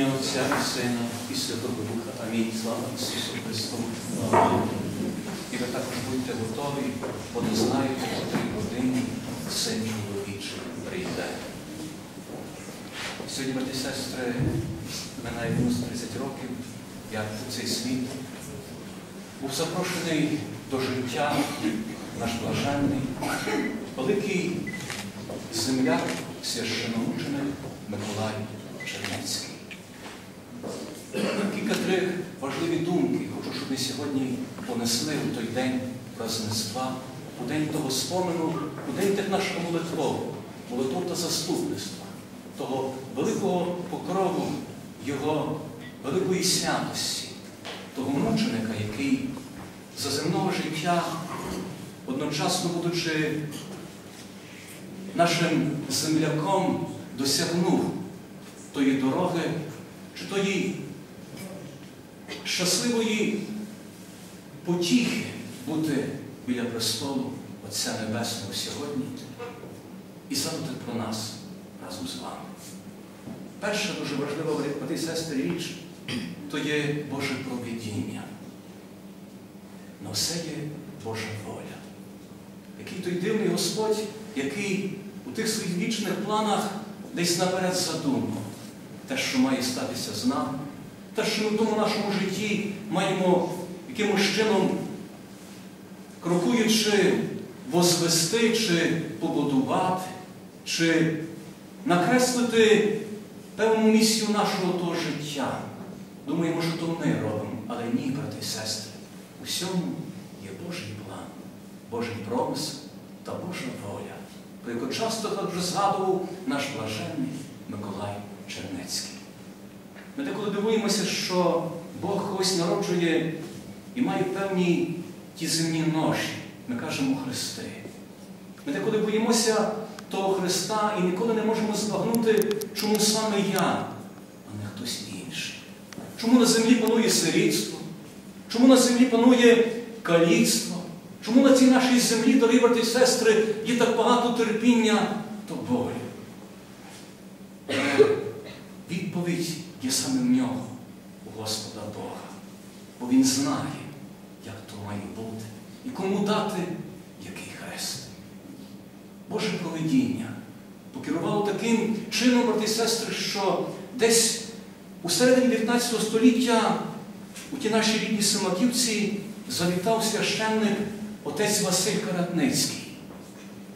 ім'я Отця і Сина і Святого Духа. Амінь. Слава Ісусу Христу. І ви також будьте готові, бо не знаєте, о котрій годині Син чоловічий прийде. Сьогодні, брати сестри, минає мінус 30 років, як цей світ був запрошений до життя наш блаженний, великий земляк, священомученик Миколай Чернецький. Кілька три важливі думки хочу, щоб ми сьогодні понесли у той день празднества, у день того спомену, у день тих нашого молитву, молитву та заступництва, того великого покрову Його великої святості, того мученика, який за земного життя, одночасно будучи нашим земляком, досягнув тої дороги, чи тої щасливої потіхи бути біля престолу Отця Небесного сьогодні і забути про нас разом з вами. Перша дуже важлива, брати сестри, річ то є Боже провидіння. Но все є Божа воля. Який той дивний Господь, який у тих своїх вічних планах десь наперед задумав те, що має статися з нами, те, що ми в тому нашому житті маємо якимось чином, крокуючи, возвести, чи побудувати, чи накреслити певну місію нашого того життя. Думаємо, що то ми робимо, але ні, брати і сестри. У всьому є Божий план, Божий промисел та Божа воля, про яку часто так вже згадував наш блаженний Миколай Чернецький. Ми деколи дивуємося, що Бог ось народжує і має певні ті земні ноші, ми кажемо Христи. Ми деколи боїмося того Христа і ніколи не можемо збагнути, чому саме я, а не хтось інший. Чому на землі панує сирітство? Чому на землі панує каліцтво? Чому на цій нашій землі, дорогі брати і сестри, є так багато терпіння та болю? Але відповідь є саме в нього, у Господа Бога. Бо Він знає, як то має бути і кому дати який хрест. Боже провидіння покерувало таким чином, брати і сестри, що десь у середині 19 століття у ті наші рідні Семаківці завітав священник отець Василь Каратницький.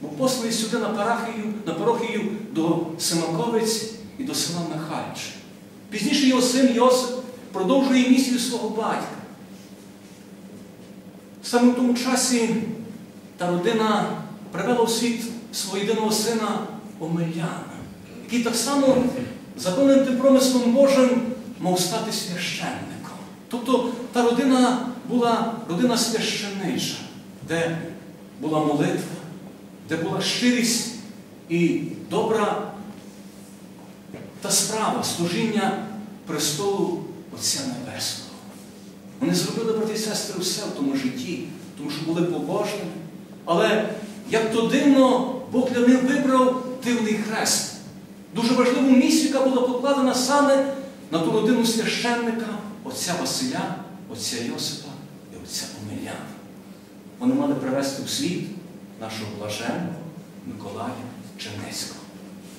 Був посланий сюди на парахію, на парохію до Семаковець і до села Михальче. Пізніше його син Йосип продовжує місію свого батька. Саме в тому часі та родина привела у світ свого єдиного сина Омеляна, який так само законним промислом Божим мав стати священником. Тобто та родина була родина священича, де була молитва, де була щирість і добра та справа служіння престолу Отця Небесного. Вони зробили, брати і сестри, все в тому житті, тому що були побожними. Але як то дивно, Бог для них вибрав дивний хрест. Дуже важливу місію, яка була покладена саме на ту родину священника, отця Василя, отця Йосипа і отця Омеляна. Вони мали привести у світ нашого блаженного Миколая Чернецького.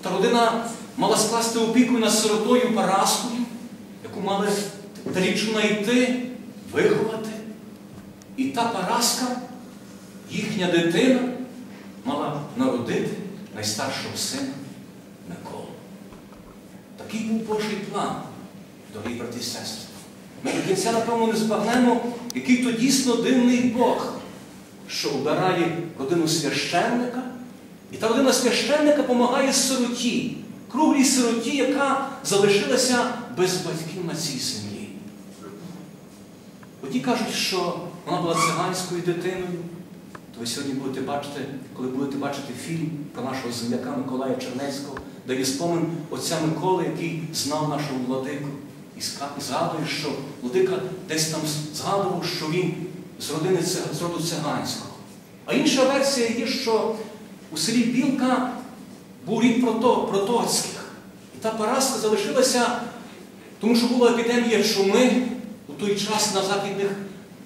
Та родина мала скласти опіку над сиротою Параскою, яку мали трічно знайти, виховати. І та Параска, їхня дитина, мала народити найстаршого сина Миколу. Такий був Божий план, дорогі брати і сестри. Ми до кінця, напевно, не збагнемо, який то дійсно дивний Бог, що обирає родину священника, і та родина священника допомагає сироті, круглій сироті, яка залишилася без батьків на цій землі. Одні кажуть, що вона була циганською дитиною, то ви сьогодні будете бачити, коли будете бачити фільм про нашого земляка Миколая Чернецького, де є спомин отця Миколи, який знав нашого владику. І згадує, що владика десь там згадував, що він з родини з роду циганського. А інша версія є, що у селі Білка був рід протоцьких. І та Параска залишилася Тому що була епідемія чуми у той час на західних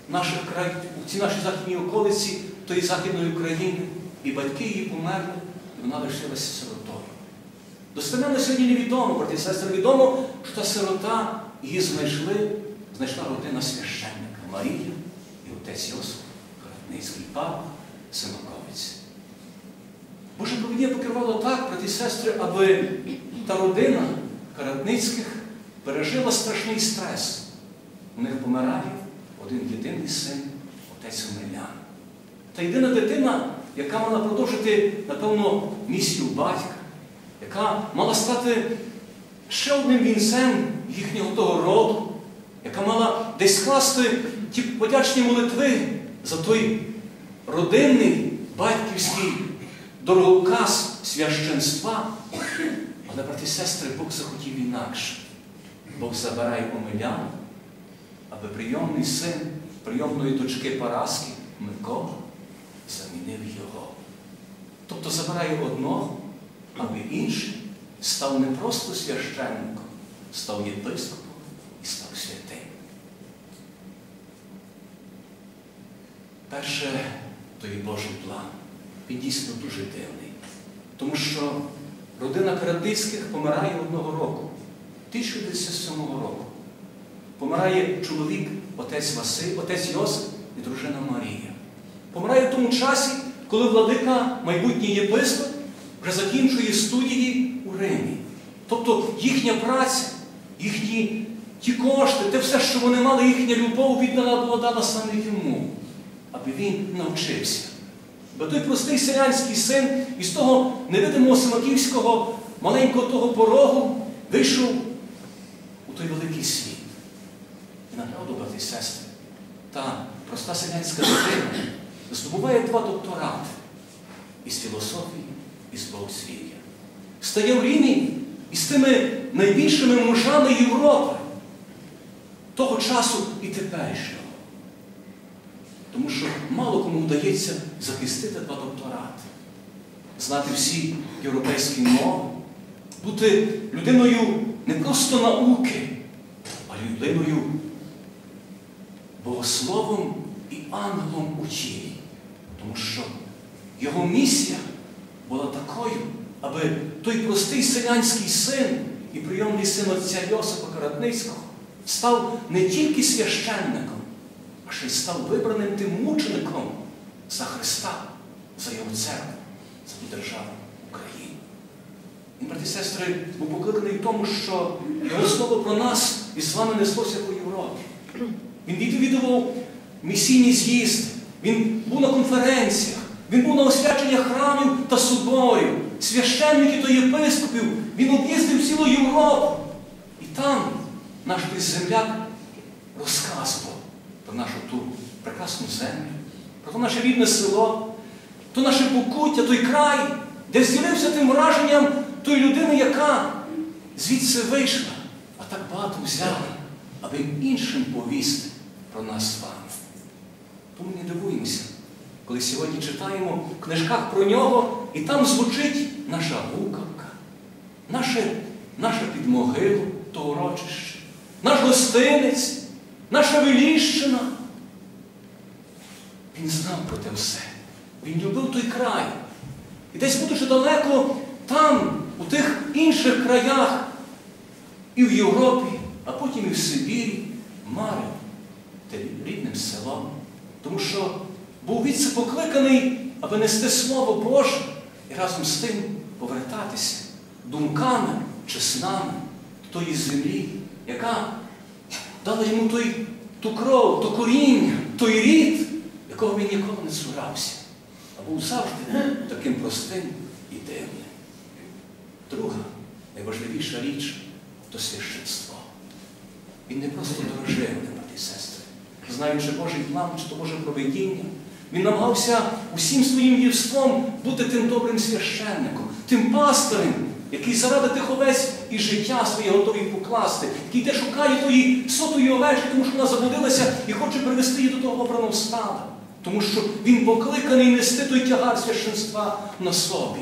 наших край, у цій нашій західній околиці, тої Західної України, і батьки її померли, і вона лишилася сиротою. Достеменно сьогодні невідомо, брати і сестри, відомо, що та сирота її знайшли, знайшла родина священника Марія і отець Йосиф, Каратницький папа, Симаковець. Боже провідіння покривало так, брати і сестри, аби та родина Каратницьких пережила страшний стрес. У них помирає один єдиний син, отець Омелян. Та єдина дитина, яка мала продовжити, напевно, місію батька, яка мала стати ще одним вінцем їхнього того роду, яка мала десь скласти ті подячні молитви за той родинний батьківський дороговказ священства. Але, брати і сестри, Бог захотів інакше. Бог забирає Омелян, аби прийомний син прийомної дочки Параски Микола замінив його. Тобто забирає одного, аби інший став не просто священником, став єпископом і став святим. Перше, то є Божий план. Він дійсно дуже дивний. Тому що родина Карадицьких помирає одного року, 1907 року. Помирає чоловік, отець Василь, отець Йосип і дружина Марія. Помирає в тому часі, коли владика, майбутній єпископ, вже закінчує студії у Римі. Тобто їхня праця, їхні ті кошти, те все, що вони мали, їхня любов віддана була дана саме йому, аби він навчився. Бо той простий селянський син із того невидимого Симаківського маленького того порогу вийшов у той великий світ. І направду, брати і сестри, та проста селянська дитина здобуває два докторати із філософії і з богослів'я. Стає в Римі із тими найбільшими мужами Європи того часу і теперішнього. Тому що мало кому вдається захистити два докторати, знати всі європейські мови, бути людиною не просто науки, а людиною богословом і ангелом у тілі. Тому що його місія була такою, аби той простий селянський син і прийомний син отця Йосипа Каратницького став не тільки священником, а й став вибраним тим мучеником за Христа, за Його церкву, за ту державу Україну. Він, брати і сестри, був покликаний в тому, що його слово про нас із вами неслося по Європі. Він відвідував місійні з'їзди, він був на конференціях, він був на освяченнях храмів та соборів, священників та єпископів, він об'їздив цілу Європу. І там наш земляк розказував про нашу ту прекрасну землю, про то наше рідне село, то наше покуття, той край, де зділився тим враженням тої людини, яка звідси вийшла, а так багато взяла, аби іншим повісти про нас з вами. Тому не дивуємося, коли сьогодні читаємо в книжках про нього, і там звучить наша гукавка, наша підмогила, то урочище, наш гостинець, наша Веліщина. Він знав про те все. Він любив той край. І десь будучи далеко, там, у тих інших краях, і в Європі, а потім і в Сибірі, марив тим рідним селом. Тому що був відси покликаний, аби нести Слово Боже і разом з тим повертатися думками чи снами до тої землі, яка дала йому той, ту кров, то коріння, той рід, якого він ніколи не цурався, а був завжди таким простим і дивним. Друга, найважливіша річ то священство. Він не просто дорожив, брати і сестри, знаючи Божий план, чи то Боже проведіння. Він намагався усім своїм євством бути тим добрим священником, тим пастирем, який заради тих овець і життя своє готовий покласти, який те шукає тої сотої овечки, тому що вона заблудилася і хоче привести її до того обраного стада. Тому що він покликаний нести той тягар священства на собі.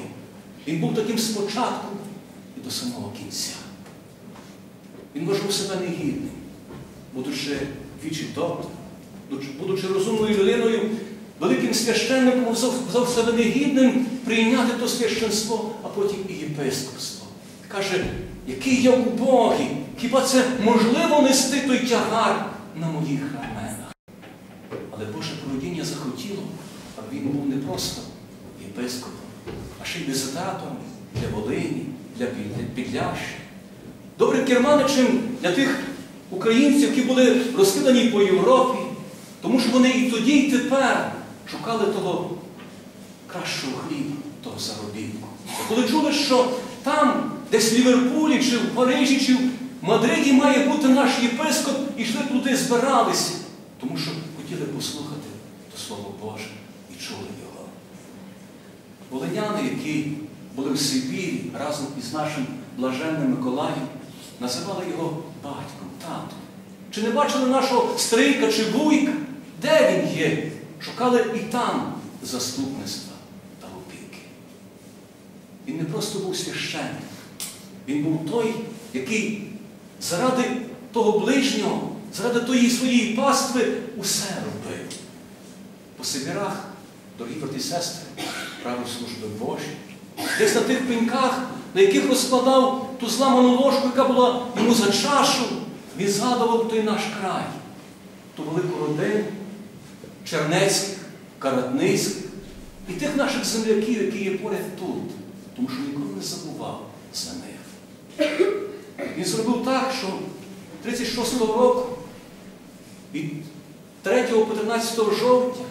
Він був таким спочатку і до самого кінця. Він вважав себе негідним, будучи вічі доктор, будучи розумною людиною, великим священником, вважав себе негідним прийняти то священство, а потім і єпископство. Каже, який я убогий, хіба це можливо нести той тягар на моїх раменах? Але Боже проведіння захотіло, аби він був не просто єпископом, а ще й візитатором для Волині, для Підляща. Добрим керманичем для тих українців, які були розкидані по Європі, тому що вони і тоді, і тепер шукали того кращого хліба, того заробітку. Коли чули, що там, десь в Ліверпулі, чи в Парижі, чи в Мадриді має бути наш єпископ, і йшли туди, збиралися, тому що хотіли послухати то Слово Боже і чули його. Волиняни, які були в Сибірі разом із нашим блаженним Миколаєм, називали його батьком, татом. Чи не бачили нашого стрийка чи вуйка? Де він є? Шукали і там заступництва. Він не просто був священник, він був той, який заради того ближнього, заради тої своєї пастви усе робив. По Сибірах, дорогі брати і сестри, правив служби Божі, десь на тих пеньках, на яких розкладав ту зламану ложку, яка була йому за чашу, він згадував той наш край, ту велику родину Чернецьких, Каратницьких і тих наших земляків, які є поряд тут, тому що ніколи не забував за них. Він зробив так, що 36-го року, від 3 по 13 жовтня,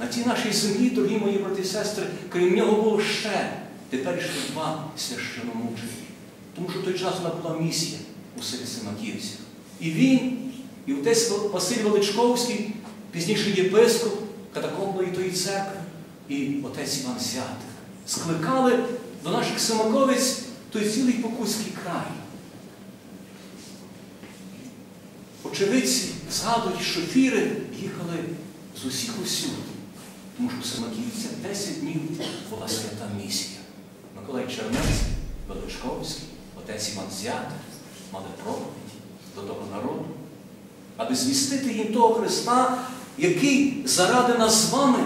на цій нашій землі, дорогі мої брати і сестри, крім нього було ще тепер ще два священомучені. Тому що в той час вона була місія у селі Симаківцях. І він, і отець Василь Величковський, пізніше єпископ, катакомбої тої церкви, і отець Іван Зятик, скликали до наших Симаковиць той цілий Покутський край. Очевидці згадують, що фіри їхали з усіх усюди, тому що в Самаківцях 10 днів була свята місія. Миколай Чернецький, Величковський, отець Іван Зятер мали проповідь до того народу, аби звістити їм того Христа, який заради нас з вами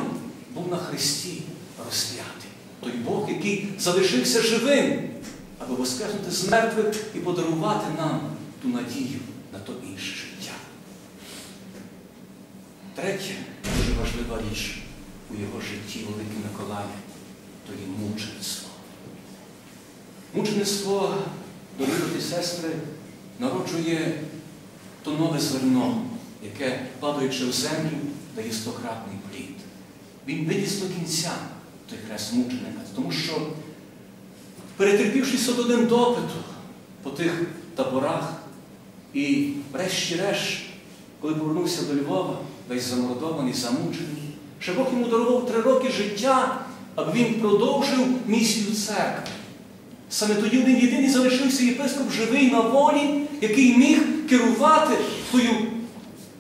був на Христі розп'ятий. Той Бог, який залишився живим, аби воскреснути з мертвих і подарувати нам ту надію на то інше життя. Третє, дуже важлива річ у його житті Великий Миколая, то є мучеництво. Мучеництво, дорогі сестри, народжує то нове зерно, яке, падаючи в землю, дає стократний плід. Він виніс до кінця той хрест мученика, тому що, перетерпівши один допиту по тих таборах, і врешті-решт, коли повернувся до Львова, весь замордований, замучений, ще Бог йому дарував три роки життя, аби він продовжив місію церкви. Саме тоді один єдиний залишився єпископ живий на волі, який міг керувати тою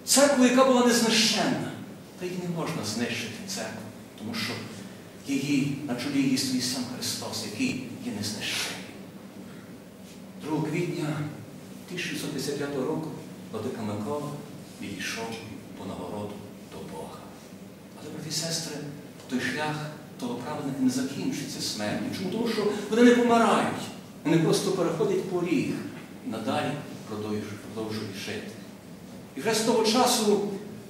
церквою, яка була незнищенна. Та її не можна знищити церкву, тому що її, на чолі її стоїть сам Христос, який є незнищений. 2 квітня 1655 року Владика Микола відійшов по нагороду до Бога. Але, брати і сестри, той шлях того праведника не закінчиться смертю. Чому? Тому що вони не помирають. Вони просто переходять поріг і надалі продовжують жити. І вже з того часу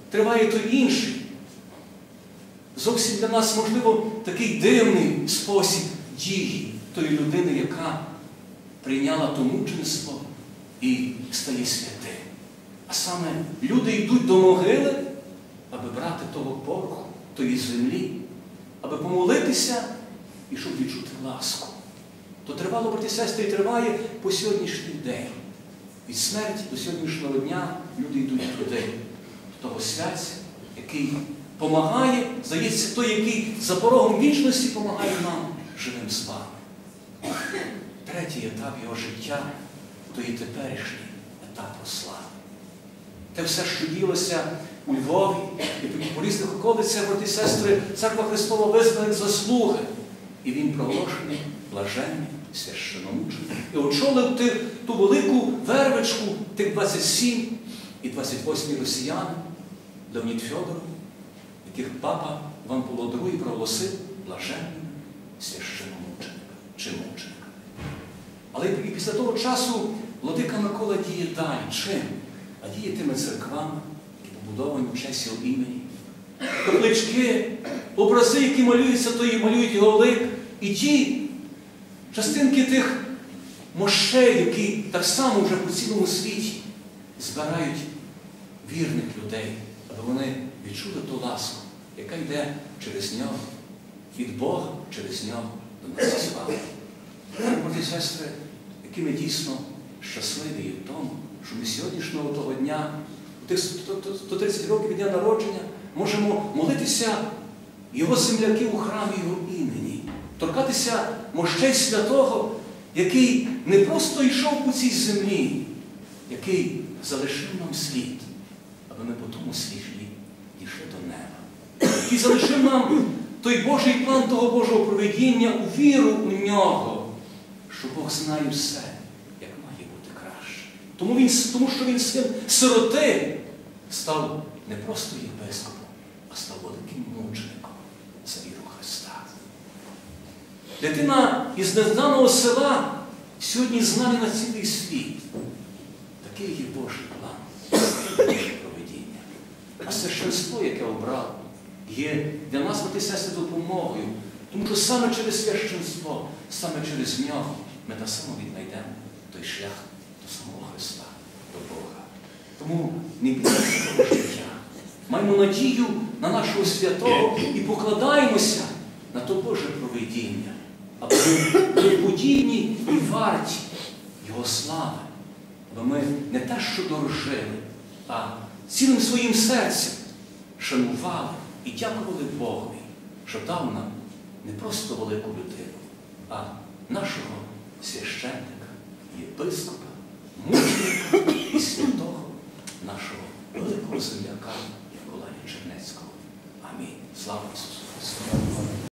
триває той інший. Зовсім для нас, можливо, такий дивний спосіб дії тої людини, яка прийняла то мученство і стає святим. А саме люди йдуть до могили, аби брати того пороху, тої землі, аби помолитися і щоб відчути ласку. То тривало, брати сестри, і триває по сьогоднішній день. Від смерті до сьогоднішнього дня люди йдуть туди, до того святця, який помагає, здається, той, який за порогом вічності допомагає нам живим з вами. Третій етап його життя то є теперішній етап слави. Те все, що ділося у Львові і по різних околицях, брати і сестри, церква Христова визнала як заслуги. і він проголошений блаженним священомученим. І очолив ти, ту велику вервичку тих 27 і 28 росіян, Леонід Фьодоров, яких папа Іван Павло II проголосив блаженним священомучениками чи мучениками. Але і після того часу Владика Микола діє далі. Чим? А діє тими церквами, які побудовані в його імені. Каплички, образи, які малюються, то і малюють його лик. І ті частинки тих мощей, які так само вже по цілому світі збирають вірних людей, аби вони відчули ту ласку, яка йде через нього, від Бога через нього до нас з вами. Брати і сестри, які ми дійсно щасливі в тому, що ми сьогоднішнього того дня, у тих 130 років від дня народження, можемо молитися Його земляків у храмі Його імені, торкатися мощей святого, який не просто йшов по цій землі, який залишив нам слід, аби ми по тому світлі дійшли до неба, який залишив нам той Божий план того Божого проведіння у віру у нього, що Бог знає все, як має бути краще. Тому, він, тому що він син сироти став не просто єпископом, а став великим мучеником за віру Христа. Дитина із незнаного села сьогодні знає на цілий світ. Такий є Божий план, Боже проведіння. А священство, яке обрав, є для нас, брати сестри, допомогою. Тому що саме через священство, саме через нього ми так само віднайдемо той шлях до самого Христа, до Бога. Тому не бійтеся того життя. Маємо надію на нашого святого і покладаємося на то Боже проведіння, аби ми подібні і варті Його слави, аби ми не те, що дорожили, а цілим своїм серцем шанували і дякували Богові, що дав нам не просто велику людину, а нашого священника, єпископа, мученика і святого нашого великого земляка Миколая Чернецького. Амінь. Слава Ісусу Христу!